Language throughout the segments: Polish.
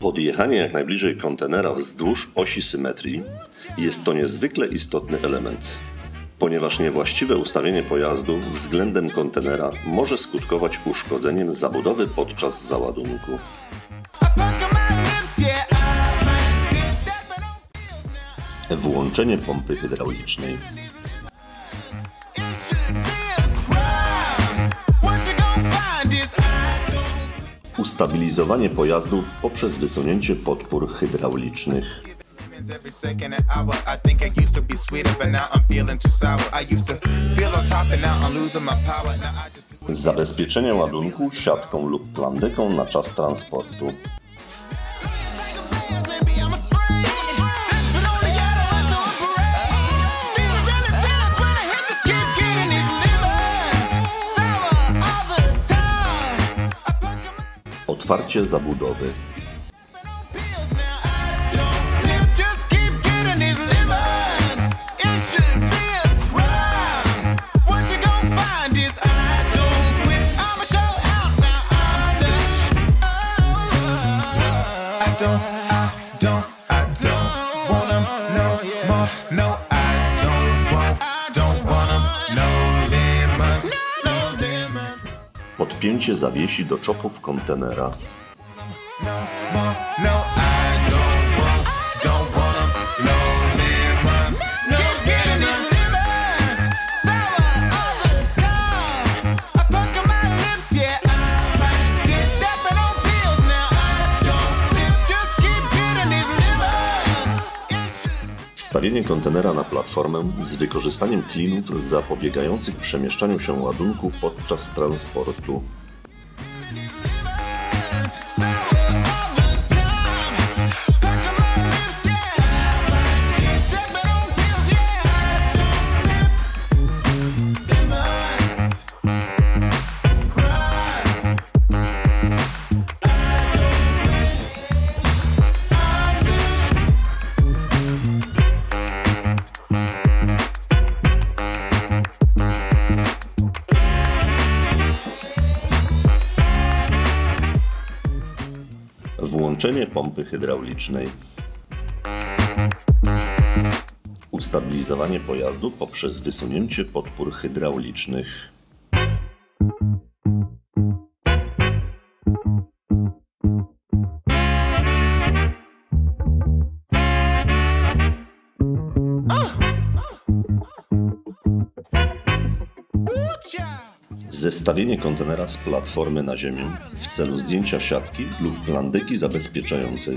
Podjechanie jak najbliżej kontenera wzdłuż osi symetrii jest to niezwykle istotny element, ponieważ niewłaściwe ustawienie pojazdu względem kontenera może skutkować uszkodzeniem zabudowy podczas załadunku. Włączenie pompy hydraulicznej. Ustabilizowanie pojazdu poprzez wysunięcie podpór hydraulicznych. Every second and hour, I think I used Otwarcie zabudowy. Podpięcie zawiesi do czopów kontenera. Should Wstawienie kontenera na platformę z wykorzystaniem klinów zapobiegających przemieszczaniu się ładunku podczas transportu. Włączenie pompy hydraulicznej. Ustabilizowanie pojazdu poprzez wysunięcie podpór hydraulicznych. Zestawienie kontenera z platformy na ziemię w celu zdjęcia siatki lub plandyki zabezpieczającej.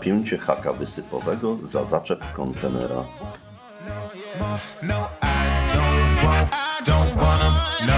Zapięcie haka wysypowego za zaczep kontenera. No. No no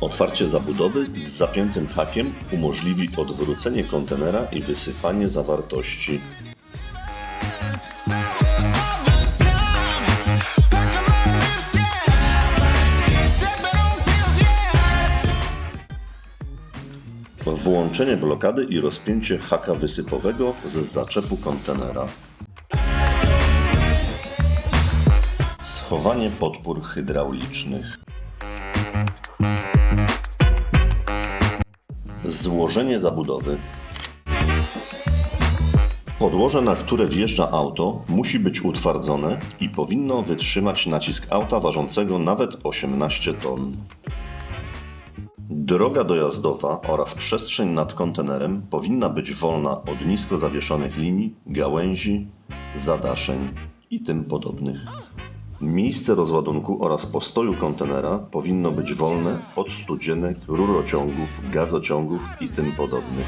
Otwarcie zabudowy z zapiętym hakiem umożliwi odwrócenie kontenera i wysypanie zawartości. Włączenie blokady i rozpięcie haka wysypowego z zaczepu kontenera. Schowanie podpór hydraulicznych. Złożenie zabudowy. Podłoże, na które wjeżdża auto, musi być utwardzone i powinno wytrzymać nacisk auta ważącego nawet 18 ton. Droga dojazdowa oraz przestrzeń nad kontenerem powinna być wolna od nisko zawieszonych linii, gałęzi, zadaszeń i tym podobnych. Miejsce rozładunku oraz postoju kontenera powinno być wolne od studzienek, rurociągów, gazociągów i tym podobnych.